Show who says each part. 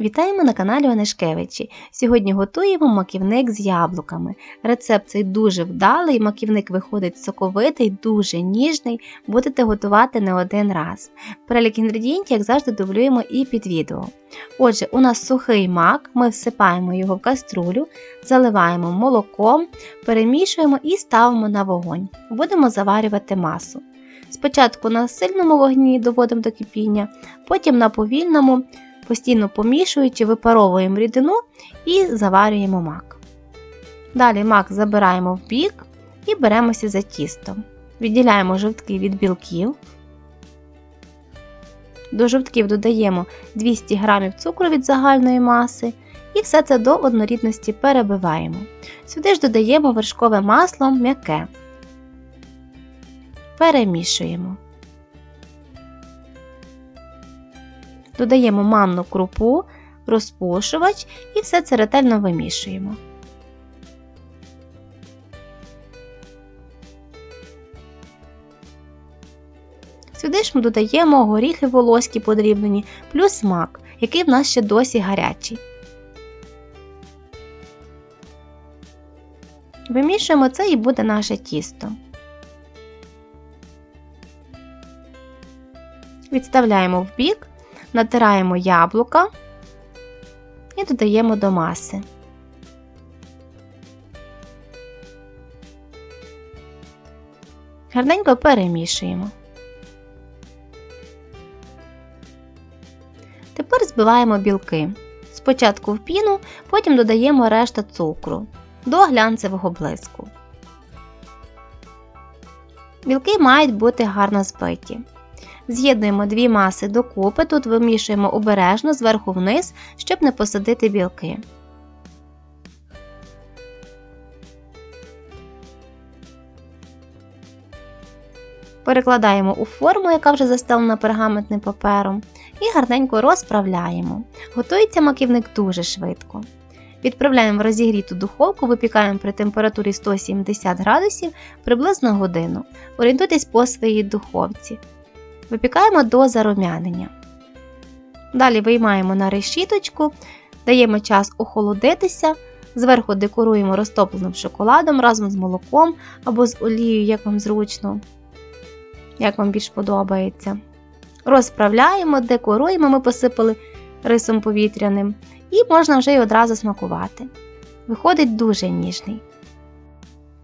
Speaker 1: Вітаємо на каналі Онешкевичі. Сьогодні готуємо маківник з яблуками. Рецепт цей дуже вдалий, маківник виходить соковитий, дуже ніжний, будете готувати не один раз. Перелік інгредієнтів, як завжди, дублюємо і під відео. Отже, у нас сухий мак, ми всипаємо його в каструлю, заливаємо молоком, перемішуємо і ставимо на вогонь. Будемо заварювати масу. Спочатку на сильному вогні доводимо до кипіння, потім на повільному постійно помішуючи, випаровуємо рідину і заварюємо мак. Далі мак забираємо в бік і беремося за тісто. Відділяємо жовтки від білків. До жовтків додаємо 200 г цукру від загальної маси і все це до однорідності перебиваємо. Сюди ж додаємо вершкове масло м'яке. Перемішуємо. Додаємо манну крупу, розпушувач і все це ретельно вимішуємо. Сюди ж ми додаємо горіхи волоські подрібнені, плюс мак, який в нас ще досі гарячий. Вимішуємо це і буде наше тісто. Відставляємо в бік натираємо яблука і додаємо до маси. Гарненько перемішуємо. Тепер збиваємо білки. Спочатку в піну, потім додаємо решта цукру до глянцевого блиску. Білки мають бути гарно збиті. З'єднуємо дві маси докупи, тут вимішуємо обережно зверху вниз, щоб не посадити білки. Перекладаємо у форму, яка вже застелена пергаментним папером, і гарненько розправляємо. Готується маківник дуже швидко. Відправляємо в розігріту духовку, випікаємо при температурі 170 градусів приблизно годину. Орієнтуйтесь по своїй духовці. Випікаємо до зарум'янення. Далі виймаємо на решіточку, даємо час охолодитися, зверху декоруємо розтопленим шоколадом разом з молоком або з олією, як вам зручно, як вам більш подобається. Розправляємо, декоруємо, ми посипали рисом повітряним, і можна вже й одразу смакувати. Виходить дуже ніжний.